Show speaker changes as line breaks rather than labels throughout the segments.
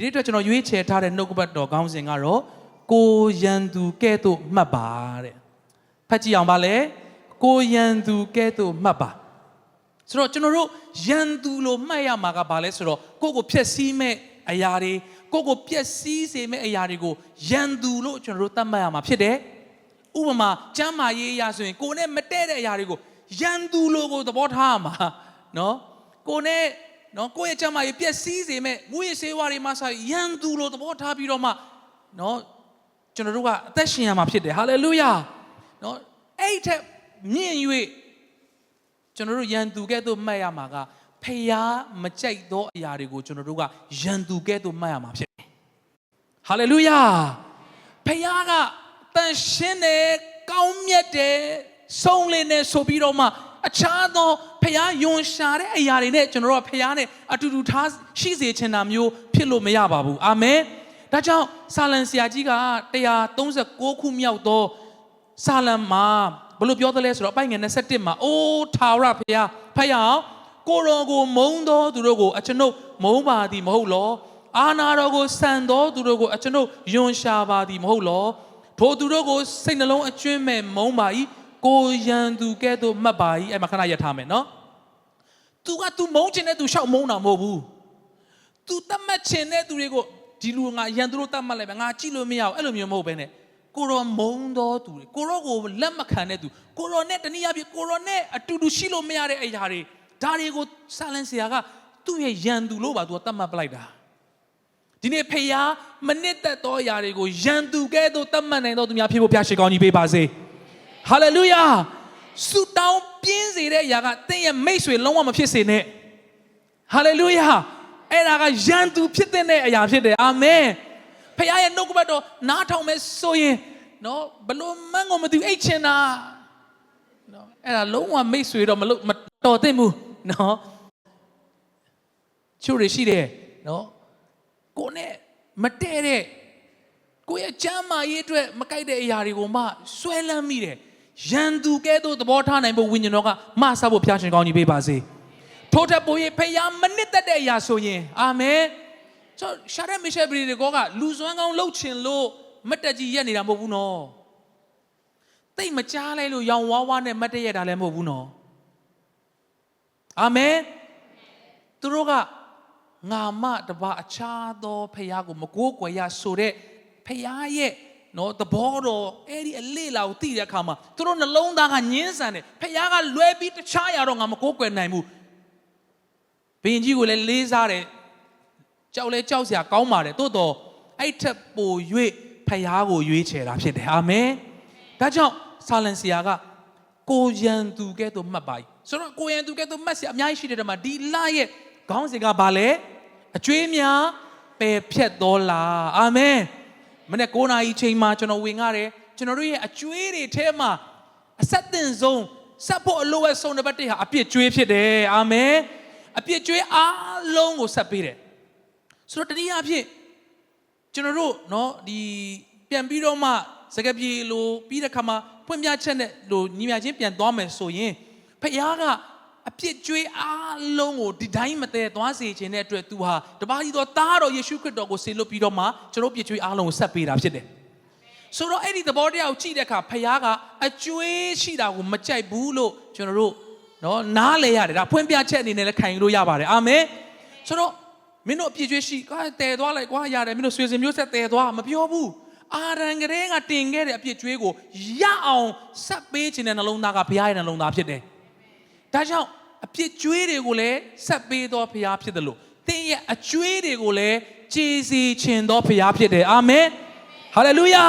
ဒီနေ့အတွက်ကျွန်တော်ရွေးချယ်ထားတဲ့နှုတ်ကပတ်တော်ခေါင်းစဉ်ကတော့ကိုရန်သူကဲ့သို့မှတ်ပါတဲ့ဖတ်ကြည့်အောင်ပါလေကိုရန်သူကဲ့သို့မှတ်ပါဆိုတော့ကျွန်တော်တို့ရန်သူလို့မှတ်ရမှာကဘာလဲဆိုတော့ကိုယ့်ကိုဖျက်ဆီးမဲ့အရာတွေကိုယ့်ကိုပျက်စီးစေမဲ့အရာတွေကိုရန်သူလို့ကျွန်တော်တို့သတ်မှတ်ရမှာဖြစ်တယ်ဥပမာကျမ်းမာရေးအရာဆိုရင်ကိုယ်နဲ့မတည့်တဲ့အရာတွေကိုရန်သူလို့ကိုသဘောထားရမှာနော်ကိုယ်နဲ့ နော်ကိုယ့်ရဲ့ကျမ်းမာရေးပျက်စီးစေမဲ့မူရစေဝါတွေမှာဆိုရန်သူလို့သဘောထားပြီးတော့မှနော်ကျွန်တော်တို့ကအသက်ရှင်ရမှာဖြစ်တယ်ဟာလေလုယာနော်အဲ့ဒီထက်မြင့်၍ကျွန်တော်တို့ရန်သူကဲ့သို့မှတ်ရမှာကဖျားမကြိုက်သောအရာတွေကိုကျွန်တော်တို့ကရန်သူကဲ့သို့မှတ်ရမှာဖြစ်တယ်ဟာလေလုယာဖျားကတန်ရှင်းတယ်ကောင်းမြတ်တယ် ဆုံးလင်းတယ်ဆိုပြီးတော့မှအခြားသောဖျားယွန်ရှာတဲ့အရာတွေနဲ့ကျွန်တော်တို့ကဖျားနဲ့အတူတူထားရှိစေချင်တာမျိုးဖြစ်လို့မရပါဘူးအာမင်ဒါကြောင့်ဆာလံဆရာကြီးက136ခုမြောက်သောဆာလံမှာဘလို့ပြောသလဲဆိုတော့အပိုင်ငယ်27မှာအိုးထာဝရဖျားဖျားကိုရောကိုမုံသောသူတို့ကိုအကျွန်ုပ်မုံပါသည်မဟုတ်လောအာနာတော်ကိုဆန်သောသူတို့ကိုအကျွန်ုပ်ယွန်ရှာပါသည်မဟုတ်လောထိုသူတို့ကိုစိတ်နှလုံးအကျွင်းမဲ့မုံပါ၏ ကိုရန်သူကဲ့သို့မှတ်ပါ၏အဲ့မှာခဏရထားမယ်နော် तू က तू မုံချင်တဲ့ तू ရှောက်မုံတာမဟုတ်ဘူး तू တတ်မှတ်ချင်တဲ့သူတွေကိုဒီလူငါရန်သူတို့တတ်မှတ်လိုက်ပဲငါကြည့်လို့မရဘူးအဲ့လိုမျိုးမဟုတ်ဘဲနဲ့ကိုရောမုံတော်သူတွေကိုရောကိုလက်မခံတဲ့သူကိုရောနဲ့တနည်းအားဖြင့်ကိုရောနဲ့အတူတူရှိလို့မရတဲ့အရာတွေဒါတွေကိုဆာလန်ဆရာကသူ့ရဲ့ရန်သူလို့ပါ तू ကတတ်မှတ်ပလိုက်တာဒီနေ့ဖေယားမနစ်သက်သောအရာတွေကိုရန်သူကဲ့သို့တတ်မှတ်နိုင်သောသူများဖြစ်ဖို့ဘုရားရှိခိုးကြီးပေးပါစေ ဟာလေလုယာဆူတောင်းပြင်းစေတဲ့အရာကသင်ရဲ့မိတ်ဆွေလုံးဝမဖြစ်စေနဲ့ဟာလေလုယာအဲ့ဒါကယန်သူဖြစ်တဲ့အရာဖြစ်တယ်အာမင်ဖခင်ရဲ့နှုတ်ကပတ်တော်နားထောင်မဲ့ဆိုရင်နော်ဘလို့မန်းကိုမသိဘူးအိတ်ချင်တာနော်အဲ့ဒါလုံးဝမိတ်ဆွေတော့မလို့မတော်သင့်ဘူးနော်ချို့ရရှိတယ်နော်ကိုနဲ့မတည့်တဲ့ကိုရဲ့ချမ်းမာရေးအတွက်မကြိုက်တဲ့အရာတွေကိုမှဆွဲလန်းမိတယ် ရန်သူကဲ့သို့သဘောထားနိုင်ဖို့ဝိညာဉ်တော်ကမဆပ်ဖို့ဖျားရှင်ကောင်းကြီးပေးပါစေထို့ထက်ပို၍ဖယားမနစ်သက်တဲ့အရာဆိုရင်အာမင်ဆိုရှာရမီရှယ်ဘရီတွေကောကလူစွမ်းကောင်းလှုပ်ချင်လို့မတ်တက်ကြီးရက်နေတာမဟုတ်ဘူးနော်တိတ်မကြားလိုက်လို့ရောင်ဝါးဝါးနဲ့မတ်တက်ရက်တာလည်းမဟုတ်ဘူးနော်အာမင်သူတို့ကငါမတပါအခြားသောဖယားကိုမကိုးကွယ်ရဆိုတဲ့ဖယားရဲ့ နော်သဘောတော်အဲ့ဒီအလေးလာကိုသိတဲ့အခါမှာသူတို့နှလုံးသားကညှင်းဆန်တယ်ဖယားကလွဲပြီးတခြားရတော့ငါမကိုးကွယ်နိုင်ဘူးဘုရင်ကြီးကိုလည်းလေးစားတယ်ကြောက်လဲကြောက်စရာကောင်းပါတယ်တိုးတော့အဲ့ထက်ပို၍ဖျားကိုရွေးချယ်တာဖြစ်တယ်အာမင်ဒါကြောင့်ဆာလန်ဆီယာကကိုရန်သူကဲ့သို့မှတ်ပါ යි ဆိုတော့ကိုရန်သူကဲ့သို့မှတ်စရာအများကြီးရှိတယ်တဲ့မှာဒီလရဲ့ခေါင်းစဉ်ကဘာလဲအကျွေးများပယ်ဖြတ်တော်လားအာမင် မနေ့9နာရီချိန်မှာကျွန်တော်ဝင်ရတယ်ကျွန်တော်တို့ရဲ့အကျွေးတွေထဲမှာအဆက်တင်ဆုံးဆက်ဖို့အလိုအဆုံးတစ်ပတ်တည်းဟာအပြစ်ကျွေးဖြစ်တယ်အာမင် အပြစ်ကြွေးအားလုံးကိုဆက်ပေးတယ်ဆိုတော့တနည်းအားဖြင့်ကျွန်တော်တို့เนาะဒီပြန်ပြီးတော့မှစကားပြေလို့ပြီးတဲ့ခါမှာဖွင့်ပြချက်နဲ့လို့ညီမချင်းပြန်သွားမယ်ဆိုရင်ဖခင်က အပြစ်ကြွေးအားလုံးကိုဒီတိုင်းမတည့်သွားစေခြင်းတဲ့အတွက်သူဟာတပါးကြီးသောသားတော်ယေရှုခရစ်တော်ကိုဆေလွတ်ပြီးတော့မှကျွန်တော်ပြစ်ကြွေးအားလုံးကိုဆက်ပေးတာဖြစ်တယ်ဆိုတော့အဲ့ဒီသဘောတရားကိုကြည့်တဲ့အခါဖခင်ကအကျွေးရှိတာကိုမကြိုက်ဘူးလို့ကျွန်တော်တို့နော်နားလဲရတယ်ဒါဖွင့်ပြချက်အနေနဲ့လည်းခံယူလို့ရပါတယ်အာမင်ဆိုတော့မင်းတို့အပြည့်ကျွေးရှိကွာတည်သွားလိုက်ကွာရတယ်မင်းတို့ဆွေစဉ်မျိုးဆက်တည်သွားမပြောဘူးအာရန်ကလေးကတင်ခဲ့တဲ့အပြည့်ကျွေးကိုရအောင်ဆက်ပေးခြင်းတဲ့နှလုံးသားကဘုရားရဲ့နှလုံးသားဖြစ်တယ်ဒါကြောင့် အပြည့်ကျွေးတွေကိုလည်းဆက်ပေးသောဘုရားဖြစ်တယ်လို့သင်ရဲ့အကျွေးတွေကိုလည်းကြည်စီခြင်းသောဘုရားဖြစ်တယ်အာမင်ဟာလေလုယာ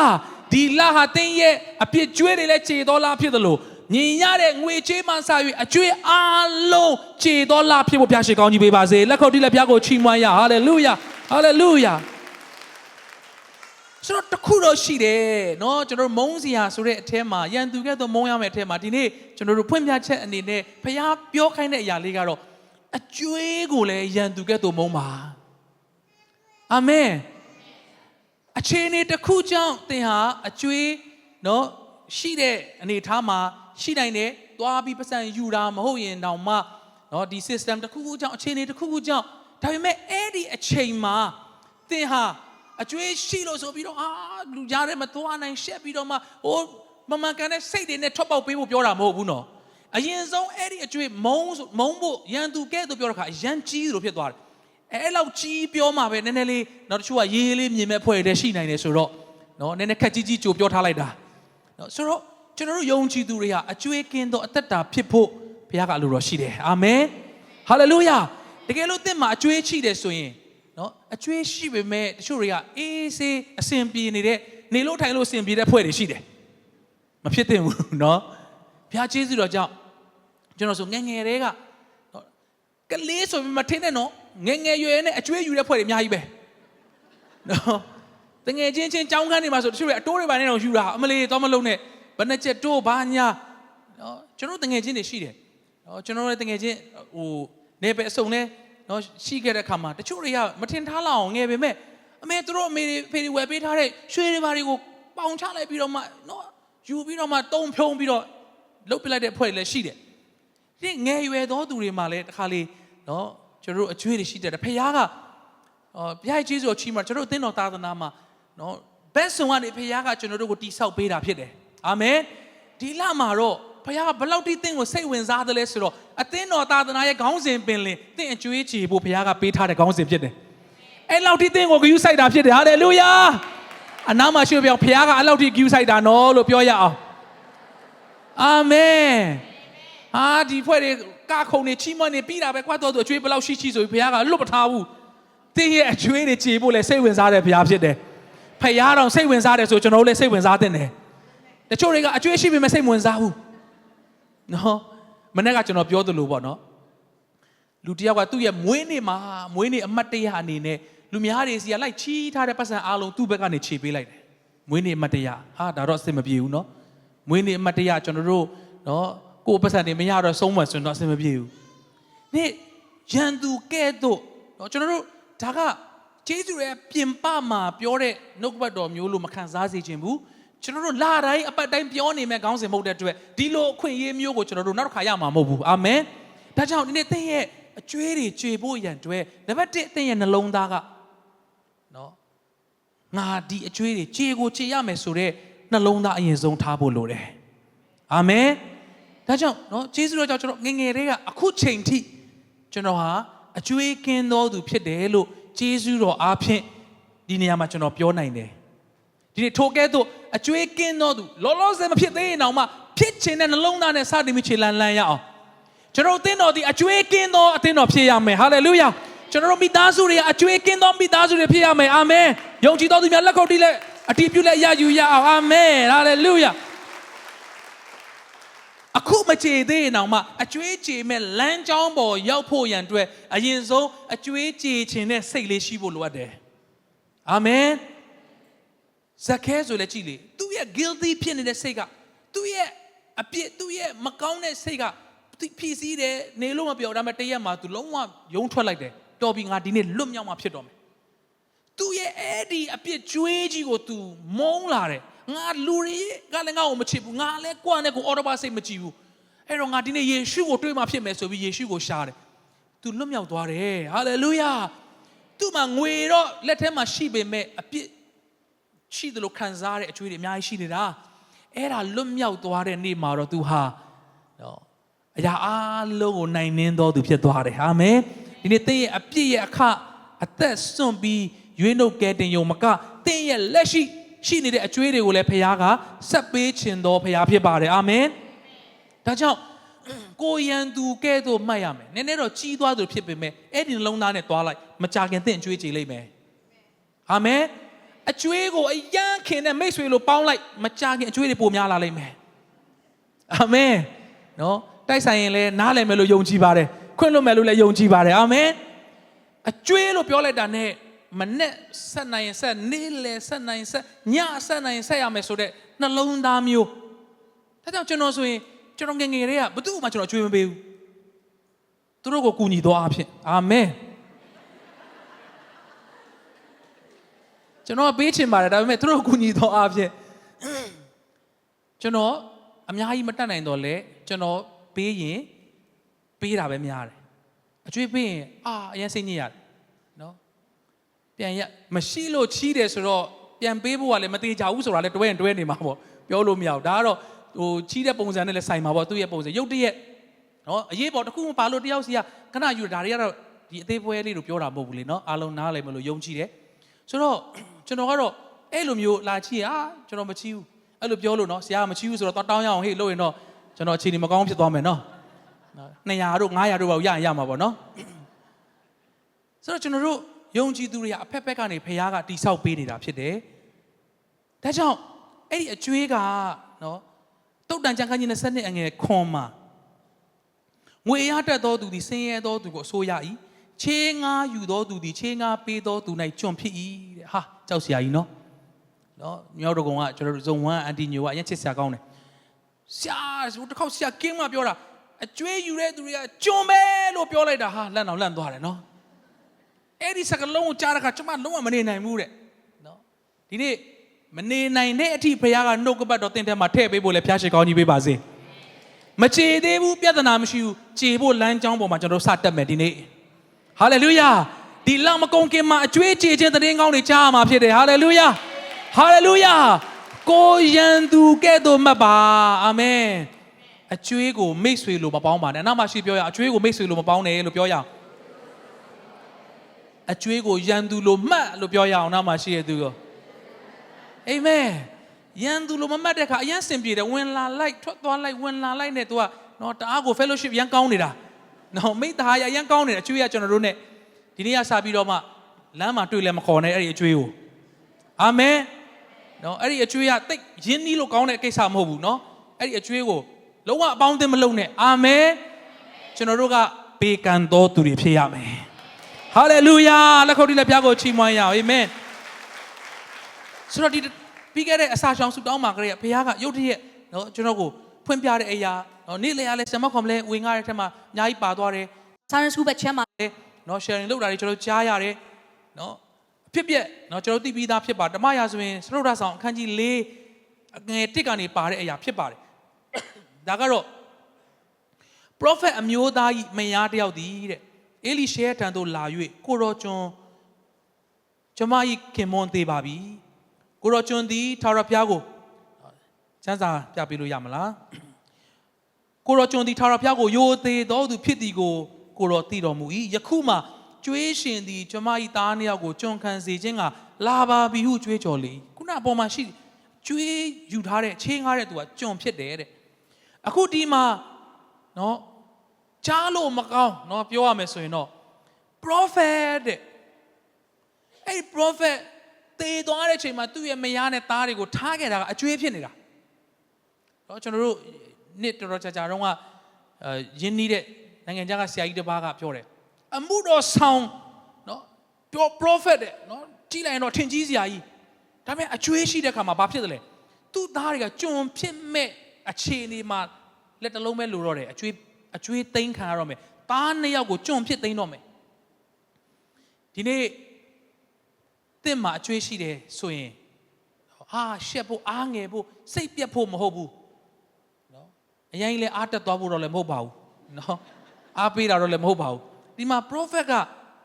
ဒီလဟာသင်ရဲ့အပြည့်ကျွေးတွေလည်းကြည်တော်လားဖြစ်တယ်လို့ညီရတဲ့ငွေချေးမှစ၍အကျွေးအားလုံးခြေတော်လာဖြစ်ဖို့ဘုရားရှိခိုးကြီးပေးပါစေလက်ခုပ်တီးလက်ပြားကိုချီးမွမ်းရဟာလေလုယာဟာလေလုယာ ဆိုတော့တခုတော့ရှိတယ်เนาะကျွန်တော်တို့မုန်းစရာဆိုတဲ့အထဲမှာရန်သူကဲ့သို့မုန်းရမယ့်အထဲမှာဒီနေ့ကျွန်တော်တို့ဖွင့်ပြချက်အနေနဲ့ဖះပြောခိုင်းတဲ့အရာလေးကတော့အကျွေးကိုလည်းရန်သူကဲ့သို့မုန်းပါအာမင်အခြေအနေတစ်ခုကြောင့်သင်ဟာအကျွေးเนาะရှိတဲ့အနေအထားမှာရှိနိုင်တယ်သွားပြီးပတ်စံယူတာမဟုတ်ရင်တောင်မှเนาะဒီ system တစ်ခုခုကြောင့်အခြေအနေတစ်ခုခုကြောင့်ဒါပေမဲ့အဲ့ဒီအချိန်မှာ သင်ဟာ အကျွေးရှိလို့ဆိုပြီးတော့အာလူကြားထဲမှာသွားနိုင်ရှက်ပြီးတော့မှဟိုမမှန်ကန်တဲ့စိတ်တွေနဲ့ထွက်ပေါက်ပေးဖို့ပြောတာမဟုတ်ဘူးနော်အရင်ဆုံးအဲ့ဒီအကျွေးမုံဆိုမုံဖို့ရန်သူကဲ့သို့ပြောတဲ့ခါရန်ကြီးလို့ဖြစ်သွားတယ်အဲ့လောက်ကြီးပြောမှပဲနည်းနည်းလေးနောက်တစ်ချို့ကရေးလေးမြင်မဲ့ဖွဲ့တဲ့ရှိနိုင်တယ်ဆိုတော့နော်နည်းနည်းခက်ကြီးကြီးကြိုပြောထားလိုက်တာနော်ဆိုတော့ကျွန်တော်တို့ယုံကြည်သူတွေဟာအကျွေးကင်းသောအသက်တာဖြစ်ဖို့ဘုရားကအလိုတော်ရှိတယ်အာမင်ဟာလေလုယာတကယ်လို့သင်မှာအကျွေးရှိတယ်ဆိုရင်နော် အကျွေးရှိပေမဲ့တချို့တွေကအေးဆေးအဆင်ပြေနေတဲ့နေလို့ထိုင်လို့အဆင်ပြေတဲ့ဖွဲ့တွေရှိတယ်မဖြစ်သင့်ဘူးနော်ဘုရားကျေးဇူးတော်ကြောင့်ကျွန်တော်ဆိုငယ်ငယ်တွေကနော်ကလေးဆိုပြီးမထင်နဲ့နော်ငယ်ငယ်ရွယ်နဲ့အကျွေးယူတဲ့ဖွဲ့တွေအများကြီးပဲနော်တငယ်ချင်းချင်းကြောင်းခန်းနေမှာဆိုတချို့တွေအတိုးတွေပါနေတော့ယူတာအမလေးတော့မလုံးနဲ့ဘယ်နှချက်တိုးဘာညာနော်ကျွန်တော်တငယ်ချင်းတွေရှိတယ်နော်ကျွန်တော်လည်းတငယ်ချင်းဟိုနေပဲအစုံလဲ နော်ရှိခဲ့တဲ့ခါမှာတချို့တွေကမထင်ထားလောက်အောင်ငယ်ပေမဲ့အမေတို့အမေတွေဖေတွေဝယ်ပေးထားတဲ့ရွှေတွေဘာတွေကိုပေါင်ချလိုက်ပြီးတော့မှနော်ယူပြီးတော့မှတုံဖြုံပြီးတော့လုတ်ပလိုက်တဲ့ဖွဲ့တွေလည်းရှိတယ်ဒီငယ်ရွယ်သောသူတွေမှာလည်းတစ်ခါလေနော်ကျွန်တော်တို့အကျွေးတွေရှိတယ်ဖခင်ကအော်ဘုရားကျေးဇူးတော်ချီးမှာကျွန်တော်တို့အသင်းတော်သာသနာမှာနော်ဘက်ဆုံကနေဖခင်ကကျွန်တော်တို့ကိုတိဆောက်ပေးတာဖြစ်တယ်အာမင်ဒီလမှာတော့ ဖခင်ကဘယ်လောက်ထိသင်ကိုစိတ်ဝင်စားသလဲဆိုတော့အသင်းတော်သာသနာရဲ့ခေါင်းစဉ်ပင်လင်သင်အကျွေးချီဖို့ဖခင်ကပေးထားတဲ့ခေါင်းစဉ်ဖြစ်တယ်အဲ့လောက်ထိသင်ကိုဂရုစိုက်တာဖြစ်တယ်ဟာလေလုယာအနာမှာရှိပြောဖခင်ကအဲ့လောက်ထိဂရုစိုက်တာနော်လို့ပြောရအောင်အာမင်ဟာဒီဖွဲ့တွေကခုံနေချီးမွမ်းနေပြီးတာပဲကွာတော့သူအကျွေးဘယ်လောက်ရှိရှိဆိုပြီးဘုရားကလွတ်မထားဘူးတင်းရဲ့အကျွေးတွေခြေဖို့လဲစိတ်ဝင်စားတဲ့ဘုရားဖြစ်တယ်ဖယားတော်စိတ်ဝင်စားတယ်ဆိုကျွန်တော်တို့လည်းစိတ်ဝင်စားတဲ့တယ်တချို့တွေကအကျွေးရှိပေမဲ့စိတ်မဝင်စားဘူး နော်မနေ့ကကျွန်တော်ပြောသလိုပေါ့နော်လူတစ်ယောက်ကသူ့ရဲ့မွေးနေ့မှာမွေးနေ့အမတ်တရအနေနဲ့လူများတွေစီကလိုက်ချီးထားတဲ့ပတ်စံအားလုံးသူ့ဘက်ကနေခြေပေးလိုက်တယ်မွေးနေ့အမတ်တရဟာဒါတော့အဆင်မပြေဘူးနော်မွေးနေ့အမတ်တရကျွန်တော်တို့နော်ကိုယ်ပတ်စံတွေမရတော့ဆုံးမဆိုရင်တော့အဆင်မပြေဘူးနေ့ရန်သူကဲ့သို့နော်ကျွန်တော်တို့ဒါကကျေးဇူးရဲ့ပြင်ပမှာပြောတဲ့နှုတ်ကပတ်တော်မျိုးလို့မခံစားစေချင်ဘူး ကျွန်တော်တို့လာတိုင်းအပတ်တိုင်းပြောနေမဲ့ခေါင်းစဉ်မဟုတ်တဲ့အတွက်ဒီလိုအခွင့်အရေးမျိုးကိုကျွန်တော်တို့နောက်တစ်ခါရမှာမဟုတ်ဘူးအာမင်ဒါကြောင့်ဒီနေ့သင်ရဲ့အကျွေးတွေကြွေဖို့ရန်အတွက်နံပါတ်1သင်ရဲ့နှလုံးသားကနော်ငါဒီအကျွေးတွေခြေကိုခြေရမယ်ဆိုတော့နှလုံးသားအရင်ဆုံးထားဖို့လိုတယ်အာမင်ဒါကြောင့်နော်ကျေးဇူးတော်ကြောင့်ကျွန်တော်ငယ်ငယ်တွေကအခုချိန်ထိကျွန်တော်ဟာအကျွေးကင်းတော်သူဖြစ်တယ်လို့ကျေးဇူးတော်အားဖြင့်ဒီနေရာမှာကျွန်တော်ပြောနိုင်တယ် ဒီနေ့ထိုကဲ့သို့အကျွေးကင်းသောသူလောလောဆယ်မဖြစ်သေးရင်တောင်မှဖြစ်ခြင်းတဲ့နှလုံးသားနဲ့စတင်ပြီးခြေလန်းလန်းရအောင်ကျွန်တော်တို့အသင်းတော်ဒီအကျွေးကင်းသောအသင်းတော်ဖြစ်ရမယ်ဟာလေလုယာကျွန်တော်တို့မိသားစုတွေကအကျွေးကင်းသောမိသားစုတွေဖြစ်ရမယ်အာမင်ယုံကြည်သောသူများလက်ခုပ်တီးလက်အတီးပြုလက်ရယူရအောင်အာမင်ဟာလေလုယာအခုမချေသေးရင်တောင်မှအကျွေးချေမဲ့လမ်းကြောင်းပေါ်ရောက်ဖို့ရန်အတွက်အရင်ဆုံးအကျွေးချေခြင်းနဲ့စိတ်လေးရှိဖို့လိုအပ်တယ်အာမင် ဇက်ခဲဆိုလည်းကြည်လေသူ့ရဲ့ guilty ဖြစ်နေတဲ့စိတ်ကသူ့ရဲ့အပြစ်သူ့ရဲ့မကောင်းတဲ့စိတ်ကသူဖြည့်စည်းတယ်နေလို့မပြောဒါပေမဲ့တရက်မှာသူလုံးဝယုံထွက်လိုက်တယ်တော်ပြီငါဒီနေ့လွတ်မြောက်မှဖြစ်တော်မယ်သူ့ရဲ့အဲ့ဒီအပြစ်ကြွေးကြီးကို तू မုန်းလာတယ်ငါလူတွေကလည်းငါ့ကိုမချစ်ဘူးငါလည်းကိုယ့်နဲ့ကိုအော်တော်ပါစိတ်မကြည့်ဘူးအဲ့တော့ငါဒီနေ့ယေရှုကိုတွေ့မှဖြစ်မယ်ဆိုပြီးယေရှုကိုရှာတယ် तू လွတ်မြောက်သွားတယ်ဟာလေလုယာသူ့မှာငွေတော့လက်ထဲမှာရှိပေမဲ့အပြစ် ရှိတယ်လို့ခံစားရတဲ့အကျွေးတွေအများကြီးရှိနေတာအဲ့ဒါလွတ်မြောက်သွားတဲ့နေ့မှာတော့ तू ဟာနော်အရာအလုံးကိုနိုင်နှင်းတော်သူဖြစ်သွားတယ်အာမင်ဒီနေ့သင်ရဲ့အပြစ်ရဲ့အခအသက်စွန့်ပြီးရွေးနှုတ်ကဲတင်ယုံမကသင်ရဲ့လက်ရှိရှိနေတဲ့အကျွေးတွေကိုလည်းဖခင်ကဆက်ပေးခြင်းတော်ဖခင်ဖြစ်ပါတယ်အာမင်ဒါကြောင့်ကိုရန်သူကဲ့သို့မှတ်ရမယ်နည်းနည်းတော့ကြီးသွားသူဖြစ်ပေမဲ့အဲ့ဒီနှလုံးသားနဲ့သွားလိုက်မကြခင်သင်အကျွေးကြည်လိမ့်မယ်အာမင် အကျွေးကိုအယံခင်တဲ့မိတ်ဆွေလိုပေါင်းလိုက်မကြခင်အကျွေးတွေပိုများလာလိမ့်မယ်အာမင်နော်တိုက်ဆိုင်ရင်လည်းနားလည်မယ်လို့ယုံကြည်ပါတယ်ခွင့်လွတ်မယ်လို့လည်းယုံကြည်ပါတယ်အာမင်အကျွေးလို့ပြောလိုက်တာနဲ့မနဲ့ဆက်နိုင်ရင်ဆက်နေလေဆက်နိုင်ဆက်ညဆက်နိုင်ဆက်ရမယ်ဆိုတဲ့နှလုံးသားမျိုးဒါကြောင့်ကျွန်တော်ဆိုရင်ကျွန်တော်ငယ်ငယ်တွေကဘယ်သူမှကျွန်တော်အကျွေးမပေးဘူးသူတို့ကိုကူညီတော်အားဖြင့်အာမင် ကျွန်တော်ပေးချင်ပါတယ်ဒါပေမဲ့သူတို့ကူညီတော့အားဖြင့်ကျွန်တော်အများကြီးမတတ်နိုင်တော့လဲကျွန်တော်ပေးရင်ပေးတာပဲများတယ်အကျွေးပေးရင်အာအရင်စိတ်ညစ်ရတယ်နော်ပြန်ရမရှိလို့ချီးတယ်ဆိုတော့ပြန်ပေးဖို့ကလည်းမသေးကြဘူးဆိုတာလည်းတွဲရင်တွဲနေမှာပေါ့ပြောလို့မရဘူးဒါကတော့ဟိုချီးတဲ့ပုံစံနဲ့လည်းဆိုင်မှာပေါ့သူ့ရဲ့ပုံစံရုပ်တရက်နော်အရေးပေါ်တစ်ခုမှပါလို့တယောက်စီကခဏယူဒါတွေကတော့ဒီအသေးပွဲလေးလို့ပြောတာမဟုတ်ဘူးလေနော်အားလုံးနားလည်မလို့ယုံကြည်တယ် ဆိုတော့ကျွန်တော်ကတော့အဲ့လိုမျိုးလာချီးอ่ะကျွန်တော်မချီးဘူးအဲ့လိုပြောလို့နော်ဆရာကမချီးဘူးဆိုတော့တောင်းရအောင်ဟေ့လို့ရင်တော့ကျွန်တော်အခြေအနေမကောင်းဖြစ်သွားမယ်နော်200တို့900တို့ပါရရင်ရမှာပေါ့နော်ဆိုတော့ကျွန်တော်တို့ယုံကြည်သူတွေကအဖက်ဖက်ကနေဖခင်ကတိဆောက်ပေးနေတာဖြစ်တယ်။ဒါကြောင့်အဲ့ဒီအကျွေးကနော်တုတ်တန်ကြံခန်းကြီး20နှစ်အငယ်ခွန်မှာငွေရတတ်သောသူသည်ဆင်းရဲသောသူကိုအဆိုးရ၏။ ချေးငါယူသောသူသည်ချေးငါပေးသောသူ၌ကျွန်ဖြစ်၏တဲ့။ဟာကြောက်စရာကြီးနော်။နော်မြောက်တော်ကောင်ကကျွန်တော်တို့ဇုံဝမ်းအန်တီညိုကအရင်ချစ်စရာကောင်းတယ်။ဆရာဆိုတစ်ခေါက်ဆရာကင်းမပြောတာအကျွေးယူတဲ့သူတွေကကျွန်ပဲလို့ပြောလိုက်တာဟာလန့်အောင်လန့်သွားတယ်နော်။အဲ့ဒီစကလုံးကိုကြားတဲ့အခါကျွန်မလုံးဝမနေနိုင်ဘူးတဲ့နော်ဒီနေ့မနေနိုင်တဲ့အထိဘုရားကနှုတ်ကပတ်တော်သင်ထဲမှာထည့်ပေးဖို့လဲဖျားရှိကောင်းကြီးပေးပါစေမချေသေးဘူးပြဿနာမရှိဘူးခြေဖို့လမ်းကြောင်းပေါ်မှာကျွန်တော်တို့စတက်မယ်ဒီနေ့ ဟာလေလုယာဒီလောက်မကုန်ခင်မှာအကျွေးချေခြင်းသတင်းကောင်းတွေကြားရမှာဖြစ်တယ်ဟာလေလုယာဟာလေလုယာကိုယံသူကဲ့သို့မှတ်ပါအာမင်အကျွေးကိုမိတ်ဆွေလိုမပေါင်းပါနဲ့နောက်မှရှိပြောရအောင်အကျွေးကိုမိတ်ဆွေလိုမပေါင်းနဲ့လို့ပြောရအောင်အကျွေးကိုယန်သူလိုမှတ်လို့ပြောရအောင်နောက်မှရှိရသူရောအာမင်ယန်သူလိုမမှတ်တဲ့အခါအရင်စင်ပြေတယ်ဝင်လာလိုက်ထွက်သွားလိုက်ဝင်လာလိုက်နဲ့ तू ကနော်တအားကို fellowship ရန်ကောင်းနေတာ နော်မိသားရရန်ကောင်းနေတယ်အကျွေးကကျွန်တော်တို့ ਨੇ ဒီနေ့ကစပြီးတော့မှလမ်းမှာတွေ့လဲမခေါ်နဲ့အဲ့ဒီအကျွေးကိုအာမင်နော်အဲ့ဒီအကျွေးကတိတ်ရင်းနှီးလို့ကောင်းတဲ့ကိစ္စမဟုတ်ဘူးနော်အဲ့ဒီအကျွေးကိုလုံးဝအပေါင်းအသင်းမလုပ်နဲ့အာမင်ကျွန်တော်တို့ကဘေကံတော်သူတွေဖြစ်ရမယ်ဟာလေလုယာလက်ခုပ်တီးလက်ဖျားကိုချီးမွမ်းရအောင်အာမင်ဆိုတော့ဒီပြီးခဲ့တဲ့အစာရှောင်ဆူတောင်းမှာကလေးကဘုရားကရုတ်တရက်နော်ကျွန်တော်ကိုဖွင့်ပြတဲ့အရာ နော်နေ့လေရလဲဆမခွန်လဲဝင်ကားတဲ့ထက်မှာအများကြီးပါသွားတယ်
Silent School ဘက်ချမ်းမှာ
နော် sharing လုပ်တာတွေကျွန်တော်ကြားရတယ်နော်အဖြစ်ပြက်နော်ကျွန်တော်သိပြီးသားဖြစ်ပါဓမ္မရာဆိုရင်သရုတ်ထဆောင်အခန်းကြီး၄အငယ်တစ်ကနေပါတဲ့အရာဖြစ်ပါတယ်ဒါကတော့ prophet အမျိုးသားကြီးမယားတယောက်တည်းတဲ့အေလိရှဲထံသို့လာ၍ကိုရောကျွန်းကျမကြီးခင်မွန်သေးပါပြီကိုရောကျွန်းသည်ထာဝရဘုရားကိုစမ်းစာပြပေးလို့ရမလား ကိုရောကျွန်သည်ထာဝရဘုရားကိုယိုသေးတော်သူဖြစ်သည်ကိုကိုရောသိတော်မူ၏ယခုမှကျွေးရှင်သည်ကျမ၏သားနှစ်ယောက်ကိုကျွန်ခံစေခြင်းကလာပါပြီဟုကြွေးကြော်လေခုနအပေါ်မှာရှိကျွေးယူထားတဲ့ချင်းငားတဲ့သူကကျွန်ဖြစ်တယ်တဲ့အခုဒီမှာနော်ကြားလို့မကောင်းနော်ပြောရမယ်ဆိုရင်တော့ prophet တဲ့အဲ့ဒီ prophet တေသွားတဲ့အချိန်မှာသူ့ရဲ့မယားနဲ့သားတွေကိုထားခဲ့တာကအကျွေးဖြစ်နေတာတော့ကျွန်တော်တို့ နှစ်တော်တော်ကြာကြာတော့ကအဲရင်းနှီးတဲ့နိုင်ငံခြားကဆရာကြီးတစ်ပါးကပြောတယ်အမှုတော်ဆောင်နော်ပြော prophet တဲ့နော်ကြည့်လိုက်ရင်တော့ထင်ကြီးစရာကြီးဒါပေမဲ့အကျွေးရှိတဲ့ခါမှာဘာဖြစ်တယ်လဲသူ့သားတွေကကျွန်ဖြစ်မဲ့အခြေအနေမှာလက်တစ်လုံးပဲလိုတော့တယ်အကျွေးအကျွေးသိမ်းခံရတော့မယ်သားနှစ်ယောက်ကိုကျွန်ဖြစ်သိမ်းတော့မယ်ဒီနေ့တင့်မှာအကျွေးရှိတယ်ဆိုရင်ဟာရှက်ဖို့အားငယ်ဖို့စိတ်ပြတ်ဖို့မဟုတ်ဘူးနော် အရင်လည်းအားတက်သွားဖို့တော့လည်းမဟုတ်ပါဘူးနော်အားပေးတာတော့လည်းမဟုတ်ပါဘူးဒီမှာ prophet က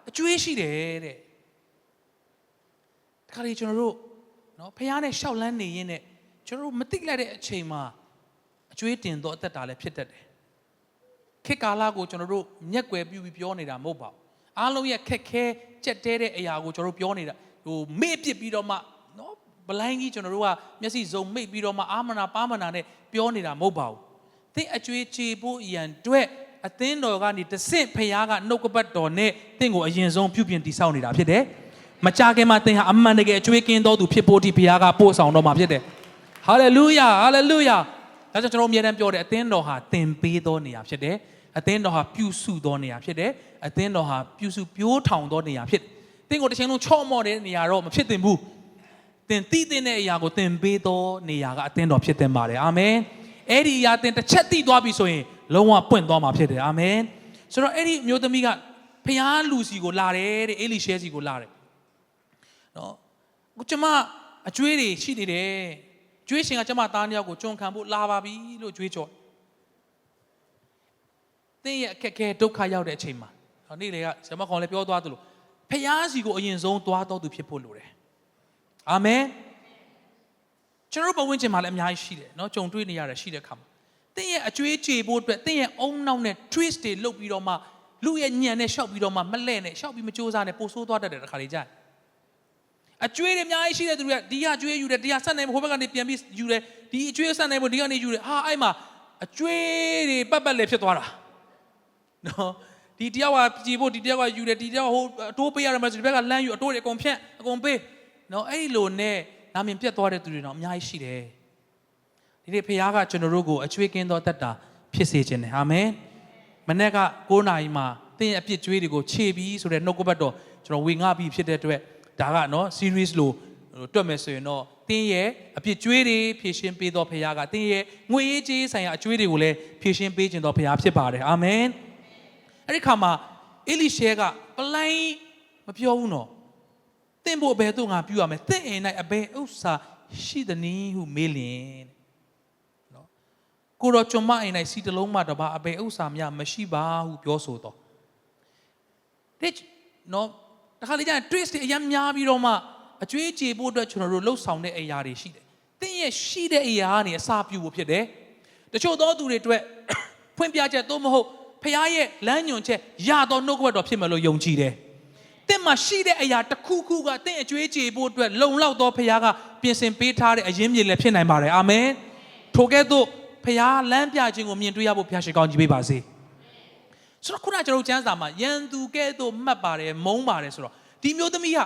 အကျွေးရှိတယ်တဲ့တခါလေကျွန်တော်တို့နော်ဖះနဲ့ရှောက်လန်းနေရင်းနဲ့ကျွန်တော်တို့မသိလိုက်တဲ့အချိန်မှာအကျွေးတင်တော့အသက်တာလည်းဖြစ်တတ်တယ်ခေတ်ကာလကိုကျွန်တော်တို့မျက်ကွယ်ပြုပြီးပြောနေတာမဟုတ်ပါဘူးအားလုံးရဲ့ခက်ခဲကြက်တဲတဲ့အရာကိုကျွန်တော်တို့ပြောနေတာဟိုမေ့ပစ်ပြီးတော့မှနော်ဘလိုင်းကြီးကျွန်တော်တို့ကမျက်စိစုံမိတ်ပြီးတော့မှအာမနာပါမနာနဲ့ပြောနေတာမဟုတ်ပါဘူး သင်အကျွေးချေဖို့အရန်အတွက်အသင်းတော်ကနေတဆင့်ဖရားကနှုတ်ကပတ်တော်နဲ့သင်ကိုအရင်ဆုံးပြုပြင်တည်ဆောက်နေတာဖြစ်တယ်မကြခင်မှာသင်ဟာအမှန်တကယ်အကျွေးကင်းတော်သူဖြစ်ဖို့ဒီဖရားကပို့ဆောင်တော်မှာဖြစ်တယ်ဟာလေလုယာဟာလေလုယာဒါကြောင့်ကျွန်တော်အမြဲတမ်းပြောတယ်အသင်းတော်ဟာသင်ပေးသောနေရာဖြစ်တယ်အသင်းတော်ဟာပြုစုသောနေရာဖြစ်တယ်အသင်းတော်ဟာပြုစုပြိုးထောင်သောနေရာဖြစ်တယ်သင်ကိုတစ်ချိန်လုံးချော့မော့တဲ့နေရာတော့မဖြစ်သင့်ဘူးသင်သိတဲ့အရာကိုသင်ပေးသောနေရာကအသင်းတော်ဖြစ်တင်ပါတယ်အာမင် အဲ့ဒီအရာသင်တစ်ချက်သိသွားပြီဆိုရင်လုံးဝပွင့်သွားမှာဖြစ်တယ်အာမင်ဆိုတော့အဲ့ဒီအမျိုးသမီးကဖျားလူစီကိုလာတယ်တဲ့အေလိရှဲစီကိုလာတယ်နော်ကိုကျမအကျွေးတွေရှိနေတယ်ကျွေးရှင်ကကျမသားနှစ်ယောက်ကိုကြုံခံဖို့လာပါပြီလို့ကြွေးကြော်သင်ရဲ့အခက်အခဲဒုက္ခရောက်တဲ့အချိန်မှာနေ့လေကဆရာမခေါင်လည်းပြောသွားသလိုဖယားစီကိုအရင်ဆုံးသွားတော်သူဖြစ်ဖို့လိုတယ်အာမင် ကျွန်တော်တို့ဘဝဝင်ကျင်မှာလည်းအများကြီးရှိတယ်เนาะကြုံတွေ့နေရတယ်ရှိတဲ့ခါမှာသင်ရဲ့အကျွေးကြေဖို့အတွက်သင်ရဲ့အုံနောက်နဲ့ twist တွေလုပ်ပြီးတော့မှလူရဲ့ညံနဲ့ရှောက်ပြီးတော့မှမလဲ့နဲ့ရှောက်ပြီးမကြိုးစားနဲ့ပိုဆိုးသွားတတ်တယ်တခါလေကြာအကျွေးတွေအများကြီးရှိတဲ့သူတွေကဒီကကျွေးယူတယ်ဒီကဆက်နိုင်ဖို့ဟိုဘက်ကနေပြန်ပြီးယူတယ်ဒီအကျွေးဆက်နိုင်ဖို့ဒီကနေယူတယ်ဟာအဲ့မှာအကျွေးတွေပတ်ပတ်လေဖြစ်သွားတာ နော်ဒီတယောက်ကကြည်ဖို့ဒီတယောက်ကယူတယ်ဒီတယောက်ဟိုအတိုးပေးရမယ်ဆိုဒီဘက်ကလမ်းယူအတိုးတွေအကုန်ဖြန့်အကုန်ပေးနော်အဲ့ဒီလိုနဲ့ နာမည်ပြတ်သွားတဲ့သူတွေတော့အများကြီးရှိတယ်ဒီနေ့ဖခင်ကကျွန်တော်တို့ကိုအချွေးကင်းသောတတ်တာဖြစ်စေခြင်းနဲ့အာမင်မနေ့က9နာရီမှာသင်ရဲ့အပြစ်ကြွေးတွေကိုခြေပြီးဆိုတဲ့နှုတ်ကပတ်တော်ကျွန်တော်ဝေငှပြီးဖြစ်တဲ့အတွက်ဒါကနော် series လို့တွက်မယ်ဆိုရင်တော့သင်ရဲ့အပြစ်ကြွေးတွေဖြည့်ရှင်းပေးသောဖခင်ကသင်ရဲ့ငွေရေးကြေးဆိုင်ရာအကြွေးတွေကိုလည်းဖြည့်ရှင်းပေးခြင်းသောဖခင်ဖြစ်ပါတယ်အာမင်အဲ့ဒီခါမှာအေလိရှဲကပလိုင်းမပြောဘူးနော် တင့်ဖို့အဘယ်သူငါပြုရမယ်တင့်အိမ်၌အဘယ်ဥစ္စာရှိသနည်းဟုမေးလင်တဲ့နော်ကိုတော့ကျွန်မအိမ်၌စီတလုံးမှတပါအဘယ်ဥစ္စာများမရှိပါဟုပြောဆိုတော့တဲ့နော်တခါလေကျရင် twist တွေအများများပြီးတော့မှအကျွေးကြေဖို့အတွက်ကျွန်တော်တို့လှုပ်ဆောင်တဲ့အရာတွေရှိတယ်တင့်ရဲ့ရှိတဲ့အရာကနေအစာပြုဖို့ဖြစ်တယ်တချို့သောသူတွေအတွက်ဖွင့်ပြချက်သို့မဟုတ်ဖခင်ရဲ့လမ်းညွန်ချက်ရတော့နှုတ်ကပတ်တော်ဖြစ်မယ်လို့ယုံကြည်တယ်။ တင့်မှာရှိတဲ့အရာတစ်ခုခုကတင့်အကျွေးကြေဖို့အတွက်လုံလောက်သောဖခင်ကပြင်ဆင်ပေးထားတဲ့အရင်းမြစ်လည်းဖြစ်နိုင်ပါတယ်။အာမင်။ထိုကဲ့သို့ဖခင်လမ်းပြခြင်းကိုမြင်တွေ့ရဖို့ဖခင်ရှိကောင်းကြီးပေးပါစေ။ဆိုတော့ခုနကျွန်တော်တို့ကျမ်းစာမှာယန်သူကဲ့သို့မှတ်ပါတယ်မုန်းပါတယ်ဆိုတော့ဒီမျိုးသမီးက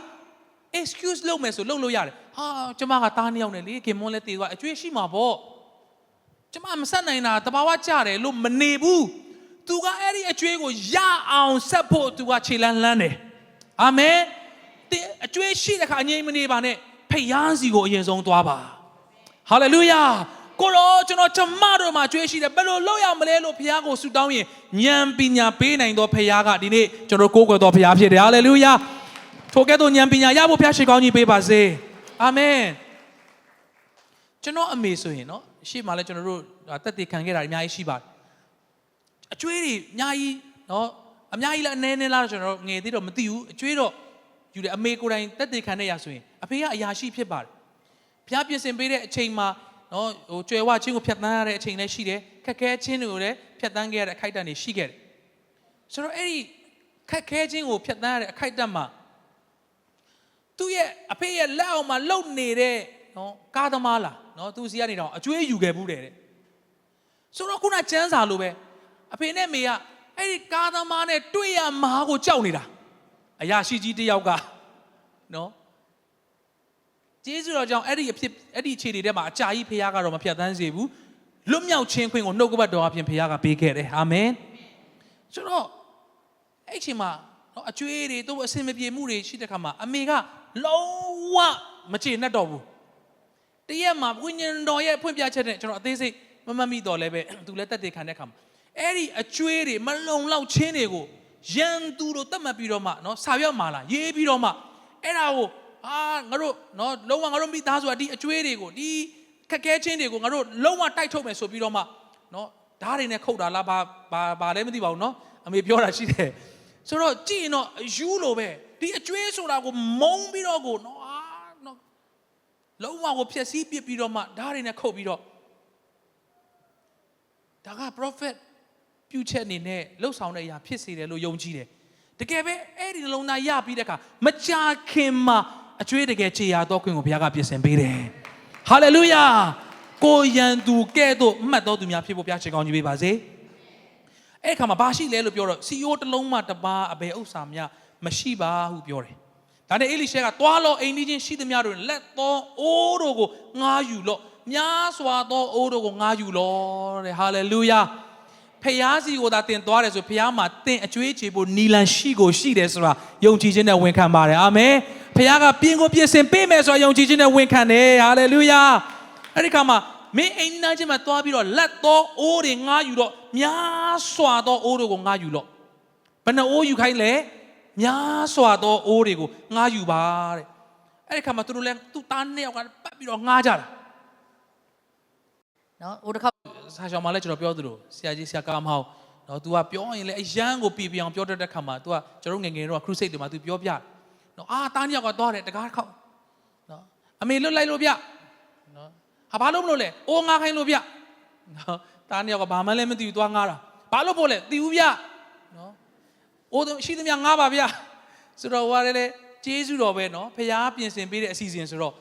excuse လုပ်မယ်ဆိုလုပ်လို့ရတယ်။ဟာကျမကတားနှစ်ယောက်နဲ့လေခင်မွန်းလဲတည်သွားအကျွေးရှိမှာပေါ့။ကျမမဆက်နိုင်တာတဘာဝကြတယ်လို့မနေဘူး။ तू ကအဲ့ဒီအကျွေးကိုရအောင်ဆက်ဖို့ तू ကခြေလန်းလန်းတယ်။ အာမင်တင်အကျွေးရှိတဲ့ခါအငြိမ်မနေပါနဲ့ဖယားစီကိုအရင်ဆုံးသွားပါဟာလေလုယာကိုရောကျွန်တော်ကျမတို့မှာကြွေးရှိတယ်ဘယ်လိုလုပ်ရမလဲလို့ဖခင်ကိုဆုတောင်းရင်ဉာဏ်ပညာပေးနိုင်သောဖခင်ကဒီနေ့ကျွန်တော်ကိုးကွယ်သောဖခင်ဖြစ်တယ်ဟာလေလုယာထိုကဲ့သို့ဉာဏ်ပညာရဖို့ဖခင်ရှိကောင်းကြီးပေးပါစေအာမင်ကျွန်တော်အမေဆိုရင်နော်ရှေ့မှာလည်းကျွန်တော်တို့တက်တည်ခံခဲ့တာအများကြီးရှိပါတယ်အကျွေးတွေအများကြီးနော် အများကြီးလားအနည်းနည်းလားတော့ကျွန်တော်တို့ငယ်သေးတော့မသိဘူးအကျွေးတော့ယူတယ်အမေကိုယ်တိုင်တက်တည်ခံတဲ့ရဆိုရင်အဖေကအရာရှိဖြစ်ပါတယ်ဖျားပြင်ဆင်ပေးတဲ့အချိန်မှာနော်ဟိုကျွယ်ဝချင်းကိုဖြတ်တန်းရတဲ့အချိန်လည်းရှိတယ်ခက်ခဲချင်းတွေကိုလည်းဖြတ်တန်းခဲ့ရတဲ့အခိုက်အတန့်တွေရှိခဲ့တယ်ဆိုတော့အဲ့ဒီခက်ခဲချင်းကိုဖြတ်တန်းရတဲ့အခိုက်အတန့်မှာသူ့ရဲ့အဖေရဲ့လက်အောက်မှာလှုပ်နေတဲ့နော်ကားသမားလားနော်သူစီကနေတော့အကျွေးယူခဲ့ဘူးတဲ့တဲ့ဆိုတော့ခုနကျန်းစာလိုပဲအဖေနဲ့မေက အဲ့ဒီကားသမားနဲ့တွေ့ရမှာကိုကြောက်နေတာအရာရှိကြီးတစ်ယောက်ကနော်ကျေးဇူးတော်ကြောင့်အဲ့ဒီအဖြစ်အဲ့ဒီခြေတွေထဲမှာအကြာကြီးဖခင်ကတော့မဖြတ်သန်းစေဘူးလွတ်မြောက်ခြင်းခွင့်ကိုနှုတ်ကပတ်တော်အပြင်ဖခင်ကပေးခဲ့တယ်အာမင်ဆိုတော့အဲ့ဒီအချိန်မှာနော်အကျွေးတွေတို့အစင်မပြေမှုတွေရှိတဲ့ခါမှာအမေကလုံးဝမချေနဲ့တော့ဘူးတရက်မှာဝိညာဉ်တော်ရဲ့ဖွင့်ပြချက်နဲ့ကျွန်တော်အသေးစိတ်မမတ်မိတော့လည်းပဲသူလည်းတက်တည်ခံတဲ့ခါမှာ အဲ့ဒီအကျွေးတွေမလုံလောက်ခြင်းတွေကိုရန်သူတို့တတ်မှတ်ပြီးတော့မှနော်စာရွက်မှာလာရေးပြီးတော့မှအဲ့ဒါကိုအာငါတို့နော်လုံးဝငါတို့မိသားစုကဒီအကျွေးတွေကိုဒီခက်ခဲချင်းတွေကိုငါတို့လုံးဝတိုက်ထုတ်မယ်ဆိုပြီးတော့မှနော်ဓာတ်တွေနဲ့ခုတ်တာလားဘာဘာဘာလည်းမသိပါဘူးနော်အမေပြောတာရှိတယ်ဆိုတော့ကြည့်ရင်တော့အယူလိုပဲဒီအကျွေးဆိုတာကိုမုံပြီးတော့ကိုနော်အာနော်လုံးဝကိုဖြက်စီးပစ်ပြီးတော့မှဓာတ်တွေနဲ့ခုတ်ပြီးတော့ဒါက prophet ပြုချက်အနေနဲ့လှုပ်ဆောင်တဲ့အရာဖြစ်စေတယ်လို့ယုံကြည်တယ်တကယ်ပဲအဲ့ဒီနှလုံးသားရပြီးတဲ့အခါမကြာခင်မှာအကျွေးတကယ်ခြေရာတော့ခွင့်ကိုဘုရားကပြင်ဆင်ပေးတယ်ဟာလေလုယာကိုယံသူကဲ့သို့မှတ်တော်သူများဖြစ်ဖို့ဘုရားရှင်ကောင်းကြီးပေးပါစေအဲ့ခါမှာဘာရှိလဲလို့ပြောတော့ CEO တစ်လုံးမှတစ်ပါးအဘယ်ဥစ္စာများမရှိပါဟုပြောတယ်ဒါနဲ့အေလိရှဲကသွားလောအိမ်ကြီးချင်းရှိသမျှတို့လက်သောအိုးတို့ကိုငားယူလော့များစွာသောအိုးတို့ကိုငားယူလော့တဲ့ဟာလေလုယာ ဖျားစီကိုသာတင်သွားတယ်ဆိုဖျားမှာတင်အကျွေးချေဖို့နီလန်ရှိကိုရှိတယ်ဆိုတာယုံကြည်ခြင်းနဲ့ဝန်ခံပါတယ်အာမင်ဖျားကပြင်ကိုပြင်ဆင်ပေးမယ်ဆိုတာယုံကြည်ခြင်းနဲ့ဝန်ခံတယ်ဟာလေလုယာအဲ့ဒီခါမှာမင်းအိမ်နာချင်းမှာသွားပြီးတော့လက်သောအိုးတွေငားယူတော့များစွာသောအိုးတွေကိုငားယူတော့ဘယ်နှအိုးယူခိုင်းလဲများစွာသောအိုးတွေကိုငားယူပါတဲ့အဲ့ဒီခါမှာသူတို့လည်းသူ့သားနှစ်ယောက်ကပတ်ပြီးတော့ငားကြတာ
နော်ဟိုတစ်ခါ
ဆာရှောင်းမလည်းကျွန်တော်ပြောသလိုဆရာကြီးဆရာကားမဟောင်း နော် तू ကပြောရင်လည်းအရန်ကိုပြပြအောင်ပြောတတ်တဲ့ခါမှာ तू ကကျွန်တော်ငယ်ငယ်တော့ crusade တွေမှာ तू ပြောပြတယ်နော်အာတားနှစ်ယောက်ကသွားတယ်တကားခေါက်နော်အမေလွတ်လိုက်လို့ဗျနော်ဟာဘာလို့မလို့လဲအိုးငါခိုင်းလို့ဗျနော်တားနှစ်ယောက်ကဘာမှလည်းမသိဘူးသွားငါတာဘာလို့ဖို့လဲတီဦးဗျနော်အိုးရှိသမျှငါပါဗျဆိုတော့ဟိုကလည်းကျေးဇူးတော်ပဲနော်ဖခင်ပြင်ဆင်ပေးတဲ့အစီအစဉ်ဆိုတော့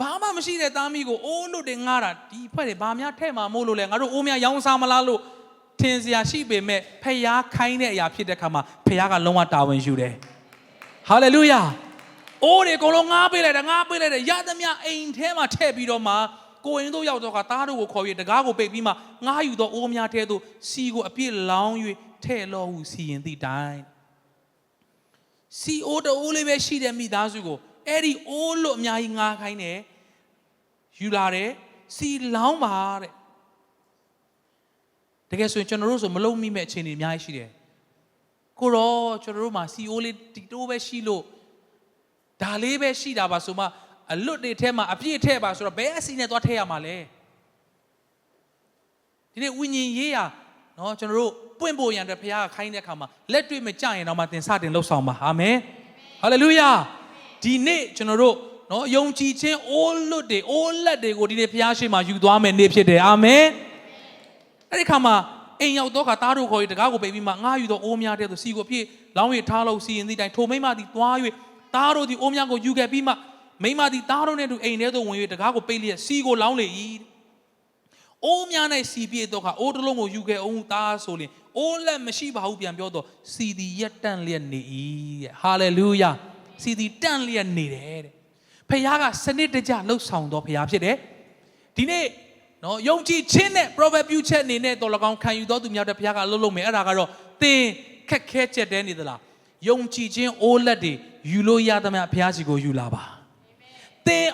ဘာမှမရှိတဲ့သားမီးကိုအိုးလွတ်တင်ငားတာဒီဖွဲ့တွေဘာများထဲ့မှာမို့လို့လဲငါတို့အိုးများရောင်းစားမလားလို့ထင်စရာရှိပေမဲ့ဖះခိုင်းတဲ့အရာဖြစ်တဲ့ခါမှာဖះကလုံးဝတာဝန်ယူတယ်ဟာလေလုယာအိုးတွေအကုန်လုံးငားပေးလိုက်တယ်ငားပေးလိုက်တယ်ရသမျှအိမ်ထဲမှာထည့်ပြီးတော့မှကိုရင်တို့ရောက်တော့ကသားတို့ကိုခေါ်ပြီးတကားကိုပိတ်ပြီးမှငားယူတော့အိုးများထဲသို့စီကိုအပြစ်လောင်း၍ထဲ့လောဟုစီရင်သည့်တိုင်စီအိုးတိုးလေးပဲရှိတဲ့မိသားစုကို အဲ့ဒီအိုးလို့အများကြီးငားခိုင်းတယ်ယူလာတယ်စီလောင်းပါတဲ့တကယ်ဆိုရင်ကျွန်တော်တို့ဆိုမလုံးမိမဲ့အခြေအနေအများကြီးရှိတယ်ကိုတော့ကျွန်တော်တို့မှာစီအိုးလေးတီတိုးပဲရှိလို့ဒါလေးပဲရှိတာပါဆိုမှအလွတ်တွေထဲမှာအပြည့်ထဲပါဆိုတော့ဘယ်အစီနဲ့သွားထည့်ရမှာလဲဒီနေ့ဝိညာဉ်ရေးရเนาะကျွန်တော်တို့ပွင့်ဖို့ရန်အတွက်ဘုရားကခိုင်းတဲ့အခါမှာလက်တွေ့မကြရင်တော့မှသင်စတင်လှုပ်ဆောင်ပါအာမင်ဟာလေလုယာ ဒီနေ့ကျွန်တော်တို့နော်ယုံကြည်ခြင်းအိုးလွတ်တွေအိုးလက်တွေကိုဒီနေ့ဘုရားရှိခိုးမှာယူသွားမယ်နေ့ဖြစ်တယ်အာမင်အဲ့ဒီခါမှာအိမ်ရောက်တော့ခါတားတို့ခေါ်ပြီးတကားကိုပိတ်ပြီးမှငါယူတော့အိုးများတဲ့ဆိုစီကိုပြည့်လောင်းရထားလို့စီရင်သည့်တိုင်းထိုမိမသည်သွား၍တားတို့သည်အိုးများကိုယူခဲ့ပြီးမှမိမသည်တားတို့နဲ့တူအိမ်ထဲသို့ဝင်၍တကားကိုပိတ်လျက်စီကိုလောင်းလေ၏အိုးများ၌စီပြည့်တော့ခါအိုးတစ်လုံးကိုယူခဲ့အောင်တားဆိုလျင်အိုးလက်မရှိပါဘူးပြန်ပြောတော့စီသည်ရက်တန့်လျက်နေ၏ဟာလေလုယာ စီဒီတန့်လျက်နေတယ်တဲ့ဖခင်ကစနစ်တကျလှုပ်ဆောင်တော်ဖခင်ဖြစ်တယ်ဒီနေ့နော်ယုံကြည်ခြင်းနဲ့ prophet ပြုချက်အနေနဲ့တော်လကောင်ခံယူတော်သူများတဲ့ဖခင်ကလှုပ်လို့မယ်အဲ့ဒါကတော့သင်ခက်ခဲချက်တဲနေသလားယုံကြည်ခြင်းအိုးလက်တွေယူလို့ရသမျှဖခင်စီကိုယူလာပါသင်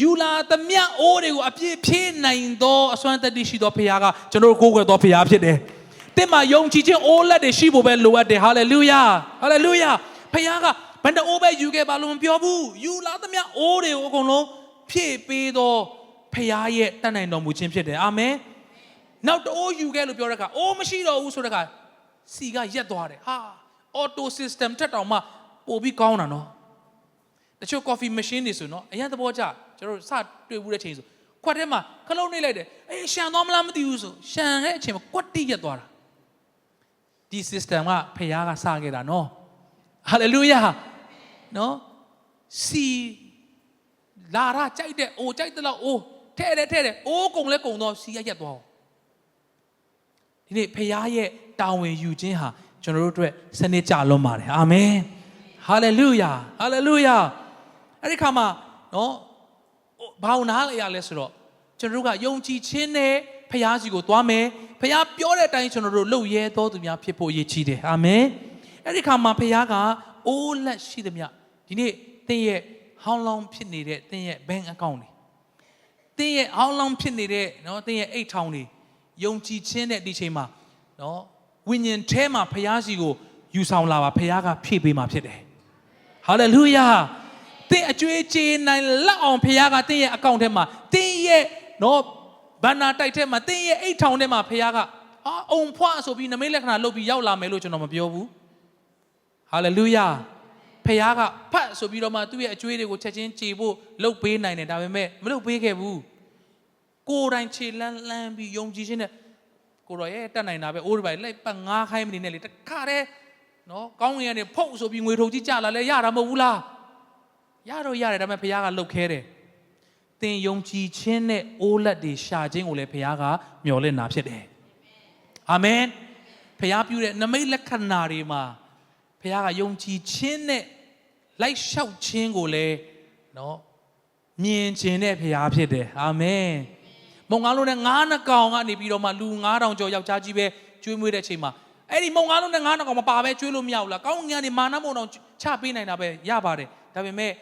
ယူလာသမျှအိုးတွေကိုအပြည့်ဖြည့်နိုင်သောအစွမ်းတတ္တိရှိသောဖခင်ကကျွန်တော်တို့ကိုးကွယ်သောဖခင်ဖြစ်တယ်။သင်မှာယုံကြည်ခြင်းအိုးလက်တွေရှိဖို့ပဲလိုအပ်တယ်။ဟာလေလုယာ။ဟာလေလုယာ။ဖခင်က ဘယ်တအိုးပဲယူခဲ့ပါလို့မပြောဘူး။ယူလာသမျှအိုးတွေကိုအကုန်လုံးဖြည့်ပေးသောဖခင်ရဲ့တတ်နိုင်တော်မူခြင်းဖြစ်တယ်။အာမင်။နောက်တအိုးယူခဲ့လို့ပြောတဲ့အခါအိုးမရှိတော့ဘူးဆိုတဲ့အခါစီကရက်သွားတယ်။ဟာအော်တိုစစ္စတမ်တက်တောင်မှပို့ပြီးကောင်းတာနော်။တချို့ coffee machine တွေဆိုနော်အရင်သဘောကျကျွန်တော်တို့စတွေ့ဘူးတဲ့ချိန်ဆိုခွက်ထဲမှာခလုံးနှိပ်လိုက်တယ်အေးရှန်သွားမလားမသိဘူးဆိုရှန်တဲ့အချိန်မှာကွက်တိရက်သွားတာဒီ system ကဖခင်ကစခဲ့တာနော် hallelujah နော်စီလာရကြိုက်တဲ့အိုကြိုက်တဲ့လောက်အိုထဲတယ်ထဲတယ်အိုးကုံလဲကုံတော့စီရရက်သွားဒီနေ့ဖခင်ရဲ့တာဝန်ယူခြင်းဟာကျွန်တော်တို့အတွက်စနစ်ကြလွန်ပါတယ်အာမင်ဟာလေလုယာဟာလေလုယာအဲ့ဒီခါမှာနော်ဘာလို့နားလဲရလဲဆိုတော့ကျွန်တော်တို့ကယုံကြည်ခြင်းနဲ့ဖခင်စီကိုသွားမယ်ဖခင်ပြောတဲ့အတိုင်းကျွန်တော်တို့လှုပ်ရဲတော်သူများဖြစ်ဖို့ရည်ချီတယ်အာမင်အဲ့ဒီခါမှာဖခင်ကအိုးလက်ရှိသမျှ ဒီနေ့သင်ရဲ့ဟောင်းလောင်းဖြစ်နေတဲ့သင်ရဲ့ bank account တွေသင်ရဲ့ဟောင်းလောင်းဖြစ်နေတဲ့နော်သင်ရဲ့အိတ်ထောင်တွေယုံကြည်ခြင်းတဲ့ဒီချိန်မှာနော်ဝိညာဉ်ထဲမှာဖခင်စီကိုယူဆောင်လာပါဖခင်ကဖြည့်ပေးမှာဖြစ်တယ်ဟာလေလုယာသင်အကျွေးကြေးနိုင်လက်အောင်ဖခင်ကသင်ရဲ့အကောင့်ထဲမှာသင်ရဲ့နော်ဘန္နာတိုက်ထဲမှာသင်ရဲ့အိတ်ထောင်ထဲမှာဖခင်ကအာအုံဖွားဆိုပြီးနမိတ်လက္ခဏာလုပ်ပြီးရောက်လာမယ်လို့ကျွန်တော်မပြောဘူးဟာလေလုယာ ဖခင်ကဖတ်ဆိုပြီးတော့မှသူ့ရဲ့အကျွေးတွေကိုချက်ချင်းကြေဖို့လုပ်ပေးနိုင်တယ်ဒါပေမဲ့မလုပ်ပေးခဲ့ဘူးကိုယ်တိုင်ခြေလန်းလန်းပြီးယုံကြည်ခြင်းနဲ့ကိုတော်ရဲ့တတ်နိုင်တာပဲအိုးဒီပိုင်လိုက်ပတ်ငားခိုင်းမနေနဲ့လေတခါတည်းနော်ကောင်းငင်ကနေဖုတ်ဆိုပြီးငွေထုတ်ကြီးကြလာလဲရတာမဟုတ်ဘူးလားရတော့ရတယ်ဒါပေမဲ့ဘုရားကလှုပ်ခဲတယ်သင်ယုံကြည်ခြင်းနဲ့အိုးလက်တွေရှာခြင်းကိုလည်းဘုရားကမျှော်လင့်တာဖြစ်တယ်အာမင်ဘုရားပြုတဲ့နမိတ်လက္ခဏာတွေမှာ ဘုရားကယုံကြည်ခြင်းနဲ့လိုက်လျှောက်ခြင်းကိုလည်းနော်မြင်ခြင်းတဲ့ဘုရားဖြစ်တယ်အာမင်မုံငါလုံးနဲ့ငါးနှကောင်ကနေပြီးတော့မှလူ9000ကျော်ယောက်ျားကြီးပဲကျွေးမွေးတဲ့အချိန်မှာအဲ့ဒီမုံငါလုံးနဲ့ငါးနှကောင်မပါပဲကျွေးလို့မရဘူးလားကောင်းငင်ကနေမာနမုံအောင်ချပေးနိုင်တာပဲရပါတယ်ဒါပေမဲ့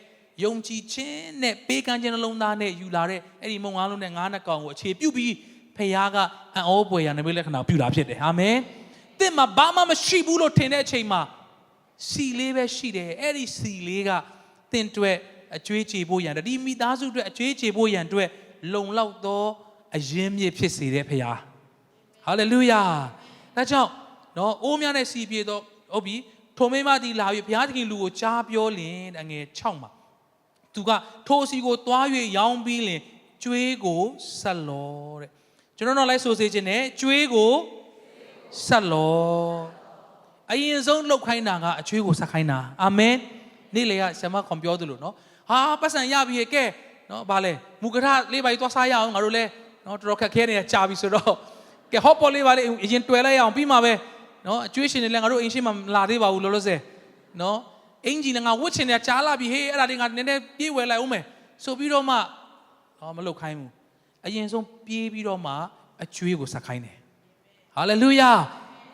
ယုံကြည်ခြင်းနဲ့ပေးကမ်းခြင်းနှလုံးသားနဲ့ယူလာတဲ့အဲ့ဒီမုံငါလုံးနဲ့ငါးနှကောင်ကိုအခြေပြုပြီးဖခင်ကအံ့ဩပွေရနမိတ်လက္ခဏာပြုတာဖြစ်တယ်အာမင်သင်မှာဘာမှမရှိဘူးလို့ထင်တဲ့အချိန်မှာ စီလေးပဲရှိတယ်အဲ့ဒီစီလေးကတင့်အတွက်အကျွေးချေဖို့ရန်ဒီမိသားစုအတွက်အကျွေးချေဖို့ရန်အတွက်လုံလောက်သောအယင်းမြစ်ဖြစ်စေတဲ့ဖခင်ဟာလေလုယာဒါကြောင့်နော်အိုးများနဲ့စီပြေတော့ဟုတ်ပြီထိုမိမသည်လာ၍ဘုရားသခင်လူကိုကြားပြောလင်အငယ်6မှာသူကထိုအစီကိုသွား၍ရောင်းပြီးလင်ကျွေးကိုဆက်လောတဲ့ကျွန်တော်တို့လိုက်ဆိုစေခြင်းနဲ့ကျွေးကိုဆက်လော အရင်ဆုံးလှုပ်ခိုင်းတာကအကျွေးကိုဆက်ခိုင်းတာအာမင်နေ့လေကဆမခွန်ပြောသလိုနော်ဟာပတ်စံရပြီကဲနော်ဗာလဲမူကထလေးပါးသွားစားရအောင်ငါတို့လဲနော်တော်တော်ခက်ခဲနေတာကြာပြီဆိုတော့ကဲဟော့ပေါ်လေးပါလေအရင်တွယ်လိုက်ရအောင်ပြီးမှပဲနော်အကျွေးရှင်တွေလည်းငါတို့အိမ်ရှိမှမလာသေးပါဘူးလောလောဆယ်နော်အင်ဂျင်လည်းငါဝတ်ချင်တယ်ကြားလာပြီဟေးအဲ့ဒါတွေငါနည်းနည်းပြေးဝယ်လိုက်အောင်မယ်ဆိုပြီးတော့မှဟောမလုပ်ခိုင်းဘူးအရင်ဆုံးပြေးပြီးတော့မှအကျွေးကိုဆက်ခိုင်းတယ်ဟာလေလုယာ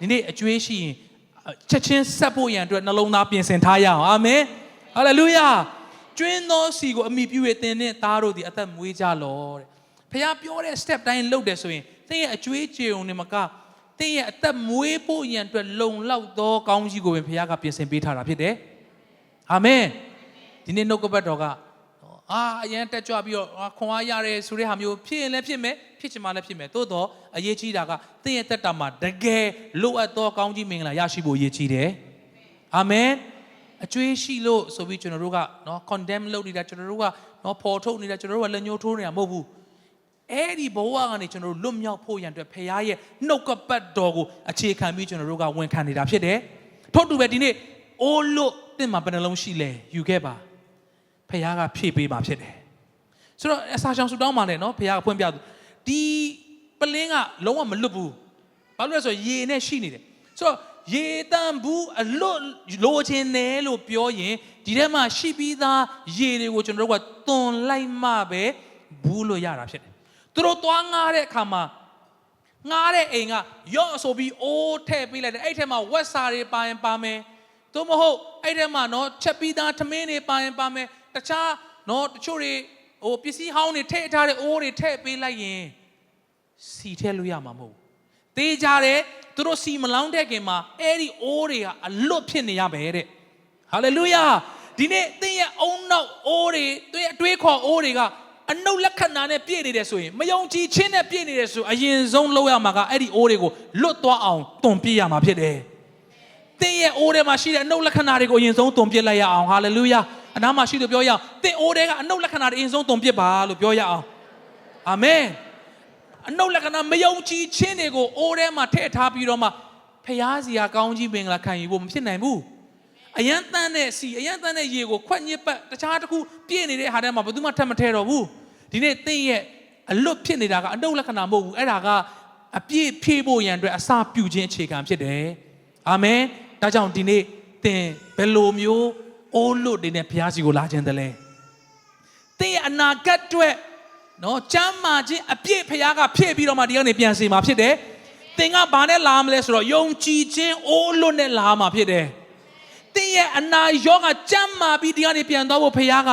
ဒီနေ့အကျွေးရှိရင် ချက်ချင်းဆက်ဖို့ရန်အတွက်နှလုံးသားပြင်ဆင်ထားရအောင်အာမင်ဟာလေလုယာကျွင်းသောစီကိုအမိပြု၍သင်နဲ့သားတို့ဒီအသက်မွေးကြလောတဲ့ဖခင်ပြောတဲ့ step တိုင်းလုပ်တယ်ဆိုရင်သင်ရဲ့အကျွေးကြေုံနဲ့မကသင်ရဲ့အသက်မွေးဖို့ရန်အတွက်လုံလောက်သောကောင်းကြီးကိုပင်ဖခင်ကပြင်ဆင်ပေးထားတာဖြစ်တယ်အာမင်ဒီနေ့နှုတ်ကပတ်တော်ကနော် အာအရင်တက်ကြွပြီးတော့အာခွန်အားရတယ်ဆိုတဲ့ဟာမျိုးဖြစ်ရင်လည်းဖြစ်မယ်ဖြစ်ချင်မှလည်းဖြစ်မယ်သို့တော့အရေးကြီးတာကသင်ရဲ့တက်တာမှာတကယ်လိုအပ်သောကောင်းကြီးမင်္ဂလာရရှိဖို့အရေးကြီးတယ်အာမင်အကျွေးရှိလို့ဆိုပြီးကျွန်တော်တို့ကနော် condemn လုပ်နေတာကျွန်တော်တို့ကနော်ပေါ်ထုတ်နေတာကျွန်တော်တို့ကလက်ညှိုးထိုးနေတာမဟုတ်ဘူးအဲ့ဒီဘဝကနေကျွန်တော်တို့လွတ်မြောက်ဖို့ရန်အတွက်ဖခင်ရဲ့နှုတ်ကပတ်တော်ကိုအခြေခံပြီးကျွန်တော်တို့ကဝန်ခံနေတာဖြစ်တယ်ထို့တူပဲဒီနေ့အိုးလို့တင့်မှာဘယ်နှလုံးရှိလဲယူခဲ့ပါ ဖခင်ကဖြည့်ပေးမှာဖြစ်တယ်ဆိုတော့အစာချောင်ဆူတောင်းပါနဲ့နော်ဖခင်ကဖွင့်ပြသူဒီပလင်းကလုံးဝမလွတ်ဘူးဘာလို့လဲဆိုတော့ရေနဲ့ရှိနေတယ်ဆိုတော့ရေတန်ဘူးအလွတ်လိုချင်တယ်လို့ပြောရင်ဒီထဲမှာရှိပြီးသားရေတွေကိုကျွန်တော်တို့ကသွန်လိုက်မှပဲဘူးလို့ရတာဖြစ်တယ်သူတို့သွားငားတဲ့အခါမှာငားတဲ့အိမ်ကရော့ဆိုပြီးအိုးထည့်ပေးလိုက်တယ်အဲ့ထဲမှာဝက်စာတွေပါရင်ပါမယ်သို့မဟုတ်အဲ့ထဲမှာနော်ချက်ပြီးသားထမင်းတွေပါရင်ပါမယ် တခြားနော်တချို့တွေဟိုပစ္စည်းဟောင်းတွေထည့်ထားတဲ့အိုးတွေထည့်ပေးလိုက်ရင်စီထည့်လို့ရမှာမဟုတ်ဘူးတေးကြတယ်သူတို့စီမလောင်းတဲ့ခင်မှာအဲ့ဒီအိုးတွေကအလွတ်ဖြစ်နေရပဲတဲ့ဟာလေလုယာဒီနေ့သင်ရဲ့အုံနောက်အိုးတွေသင်ရဲ့အတွေးခေါ်အိုးတွေကအနုလက္ခဏာနဲ့ပြည့်နေတယ်ဆိုရင်မယုံကြည်ခြင်းနဲ့ပြည့်နေတယ်ဆိုအရင်ဆုံးလုပ်ရမှာကအဲ့ဒီအိုးတွေကိုလွတ်သွားအောင်တွန်ပြရမှာဖြစ်တယ်သင်ရဲ့အိုးထဲမှာရှိတဲ့အနုလက္ခဏာတွေကိုအရင်ဆုံးတွန်ပြလိုက်ရအောင်ဟာလေလုယာ အနားမှာရှိလို့ပြောရအောင်သင်အိုးထဲကအနုလက္ခဏာတွေအရင်ဆုံးတွန်ပြပါလို့ပြောရအောင်အာမင်အနုလက္ခဏာမယုံကြည်ခြင်းတွေကိုအိုးထဲမှာထည့်ထားပြီးတော့မှဖျားစီယာကောင်းကြီးပင်ကလာခံယူဖို့မဖြစ်နိုင်ဘူးအရန်တန်းတဲ့စီအရန်တန်းတဲ့ရေကိုခွက်ညစ်ပတ်တခြားတစ်ခုပြည့်နေတဲ့ဟာထဲမှာဘယ်သူမှထပ်မထဲတော့ဘူးဒီနေ့သင်ရဲ့အလွတ်ဖြစ်နေတာကအတုလက္ခဏာမဟုတ်ဘူးအဲ့ဒါကအပြည့်ဖြည့်ဖို့ရန်အတွက်အစာပြုခြင်းအခြေခံဖြစ်တယ်အာမင်ဒါကြောင့်ဒီနေ့သင်ဘယ်လိုမျိုး အိုးလွတ်နေတဲ့ဘုရားစီကိုလာခြင်းတလဲသင်ရဲ့အနာဂတ်အတွက်နော်ကျမ်းမာခြင်းအပြည့်ဘုရားကဖြည့်ပြီးတော့မှဒီကနေပြန်စီမှာဖြစ်တယ်သင်ကဘာနဲ့လာမလဲဆိုတော့ယုံကြည်ခြင်းအိုးလွတ်နဲ့လာမှာဖြစ်တယ်တင်းရဲ့အနာရောဂါကြမ်းမာပြီးဒီကနေပြန်သွားဖို့ဖခင်က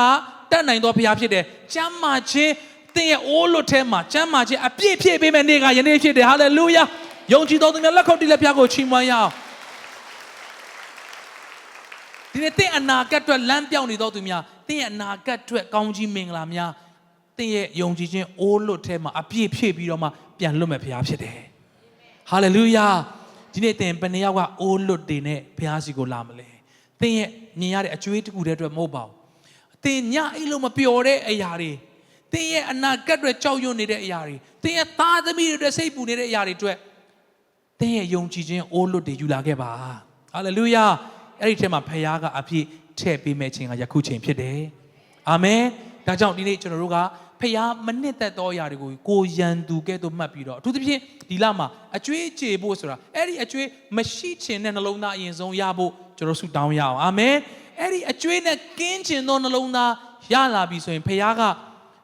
တတ်နိုင်သောဖခင်ဖြစ်တယ်။ကြမ်းမာခြင်းတင်းရဲ့အိုးလွတ်ထဲမှာကြမ်းမာခြင်းအပြည့်ဖြည့်ပေးမဲ့နေ့ကယနေ့ဖြစ်တယ်။ဟာလေလုယာ။ယုံကြည်တော်သူများလက်ခုပ်တီးလက်ဖျားကိုချီးမွမ်းရအောင်။ ဒီနေ့တင်းအနာဂတ်အတွက်လမ်းပြောင်းနေတော်သူများတင်းရဲ့အနာဂတ်အတွက်ကောင်းကြီးမင်္ဂလာများတင်းရဲ့ယုံကြည်ခြင်းအိုးလွတ်ထဲမှာအပြည့်ဖြည့်ပြီးတော့မှပြန်လွတ်မဲ့ဖခင်ဖြစ်တယ်။ဟာလေလုယာဒီနေ့သင်ဘယ်နှစ်ယောက်ကအိုးလွတ်တွေနဲ့ဘုရားရှိခိုးလာမလဲသင်ရဲ့မြင်ရတဲ့အကျွေးတစ်ခုတည်းအတွက်မဟုတ်ပါဘူးသင်ညအိလို့မပျော်တဲ့အရာတွေသင်ရဲ့အနာဂတ်တွေကြောက်ရွံ့နေတဲ့အရာတွေသင်ရဲ့သားသမီးတွေအတွက်စိတ်ပူနေတဲ့အရာတွေအတွက်သင်ရဲ့ယုံကြည်ခြင်းအိုးလွတ်တွေယူလာခဲ့ပါဟာလေလုယာ အဲ့ဒီထဲမှာဘုရားကအပြည့်ထည့်ပေးမဲ့ခြင်းကယခုချိန်ဖြစ်တယ်အာမင်ဒါကြောင့်ဒီနေ့ကျွန်တော်တို့ကဖျားမနစ်သက်သောအရာတွေကိုကိုရန်သူကဲ့သို့မှတ်ပြီးတော့အထူးသဖြင့်ဒီလမှာအကျွေးကြေဖို့ဆိုတာအဲ့ဒီအကျွေးမရှိခြင်းနဲ့နှလုံးသားအရင်ဆုံးရဖို့ကျွန်တော်ဆုတောင်းရအောင်အာမင်အဲ့ဒီအကျွေးနဲ့ကင်းခြင်းသောနှလုံးသားရလာပြီဆိုရင်ဖျားက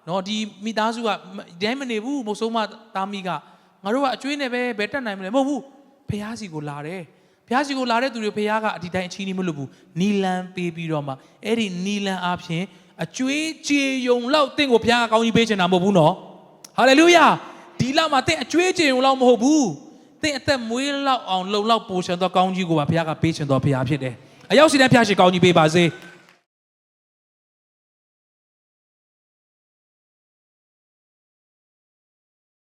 နော်ဒီမိသားစုကဒဲမနေဘူးမဟုတ်ဆုံးမသားမိကငါတို့ကအကျွေးနဲ့ပဲဘယ်တက်နိုင်မလဲမဟုတ်ဘူးဖျားစီကိုလာတယ် ဘုရားရှိခိုးလာတဲ့သူတွေဘုရားကအဒီတိုင်းအချီးနှီးမလို့ဘူးနီလန်ပေးပြီးတော့မှအဲ့ဒီနီလန်အပြင်အကျွေးကြေယုံလောက်တင့်ကိုဘုရားကကောင်းကြီးပေးချင်တာမဟုတ်ဘူးနော်ဟာလေလုယာဒီလောက်မှာတင့်အကျွေးကြေယုံလောက်မဟုတ်ဘူးတင့်အသက်မွေးလောက်အောင်လုံလောက်ပိုရှင်သောကောင်းကြီးကိုပါဘုရားကပေးချင်တော်ဘုရားဖြစ်တယ်အရောက်စီတဲ့ဘုရားရှိကောင်းကြီးပေးပါစေ။